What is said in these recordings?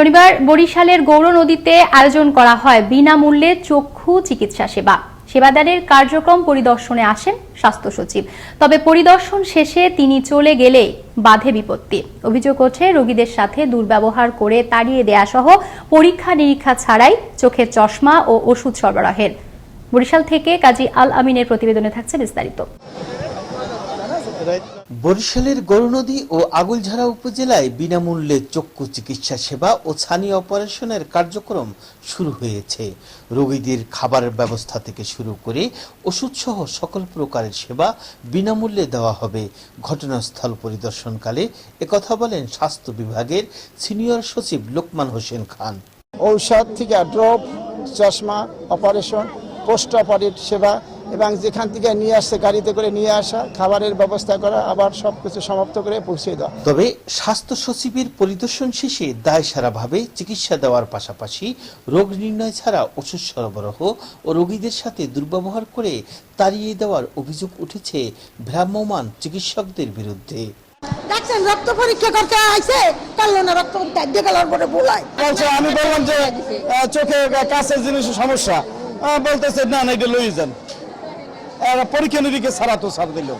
শনিবার বরিশালের গৌর নদীতে আয়োজন করা হয় বিনামূল্যে চক্ষু চিকিৎসা সেবা। সেবাদানের কার্যক্রম পরিদর্শনে আসেন স্বাস্থ্য সচিব। তবে পরিদর্শন শেষে তিনি চলে গেলে বাধে বিপত্তি। অভিযোগ ওঠে, রোগীদের সাথে দুর্ব্যবহার করে তাড়িয়ে দেয়া সহ পরীক্ষা নিরীক্ষা ছাড়াই চোখের চশমা ও ওষুধ সরবরাহের। বরিশাল থেকে কাজী আল আমিনের প্রতিবেদনে থাকছে বিস্তারিত। বরিশালের গৌরনদী ও আগুলঝাড়া উপজেলায় বিনামূল্যে চক্ষু চিকিৎসা সেবা ও ছানি অপারেশনের কার্যক্রম শুরু হয়েছে। রোগীদের খাবারের ব্যবস্থা থেকে শুরু করে ওষুধ সহ সকল প্রকারের সেবা বিনামূল্যে দেওয়া হবে। ঘটনাস্থল পরিদর্শনকালে একথা বলেন স্বাস্থ্য বিভাগের সিনিয়র সচিব লোকমান হোসেন খান। ঔষধ থেকে ড্রপ, চশমা, অপারেশন, পোস্ট অপারেট সেবা এবং যেখান থেকে নিয়ে আসছে গাড়িতে করে নিয়ে আসা খাবারের ব্যবস্থা করা আবার সব কিছু সমাপ্ত করে পৌঁছে দেওয়া। তবে স্বাস্থ্য সচিবের পরিদর্শন শেষে দায় সারাভাবে চিকিৎসা দেওয়ার পাশাপাশি রোগ নির্ণয় ছাড়া ওষুধ সরবরাহ ও রোগীদের সাথে দুর্ব্যবহার করে তাড়িয়ে দেওয়ার অভিযোগ উঠেছে ভ্রাম্যমান চিকিৎসকদের বিরুদ্ধে। দেখছেন রক্ত পরীক্ষা করতে আইছে না রক্ত পরীক্ষা দিয়ে গেলার পরে বলছে আমি বললাম যে আহ, চোখে কাছের জিনিস সমস্যা। বলতেছে না না এটা লই যান। পরীক্ষা নিরীক্ষা ছাড়া তো ছাড় দিল।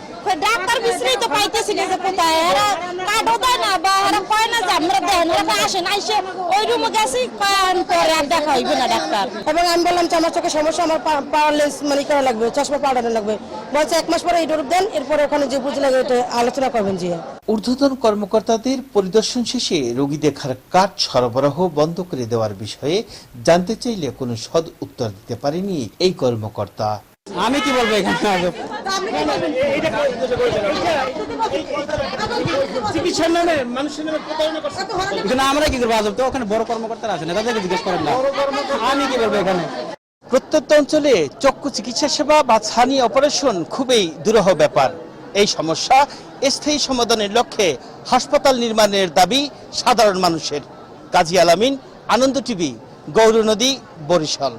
ডাক্তার বিশ্রী তো পাইতেছি না যে কোথায়। এরা কার্ডও দেয় না বা এরা কয় না যে আমরা দেন এরা তো আসেন আইসে ওই রুমে গেছি পরে আর দেখা হইবে না ডাক্তার। এবং আমি বললাম যে আমার চোখে সমস্যা আমার পাওয়ারলেস মানে করা লাগবে চশমা পাওয়ানো লাগবে। বলছে এক মাস পরে এই ডোর দেন এরপরে ওখানে যে বুঝে লাগে এটা আলোচনা করবেন জি ঊর্ধ্বতন কর্মকর্তাদের পরিদর্শন শেষে রোগী দেখার কার্ড সরবরাহ বন্ধ করে দেওয়ার বিষয়ে জানতে চাইলে কোনো সদ উত্তর দিতে পারেনি এই কর্মকর্তা। আমি কি বলব এখানে? আমরা কি করব? আজব তো ওখানে বড় কর্মকর্তারা আছেন তাদেরকে জিজ্ঞেস করেন না। আমি কি বলব এখানে? প্রত্যন্ত অঞ্চলে চক্ষু চিকিৎসা সেবা বা ছানি অপারেশন খুবই দুরূহ ব্যাপার। এই সমস্যা স্থায়ী সমাধানের লক্ষ্যে হাসপাতাল নির্মাণের দাবি সাধারণ মানুষের। কাজী আলামিন আনন্দ টিভি গৌরনদী বরিশাল।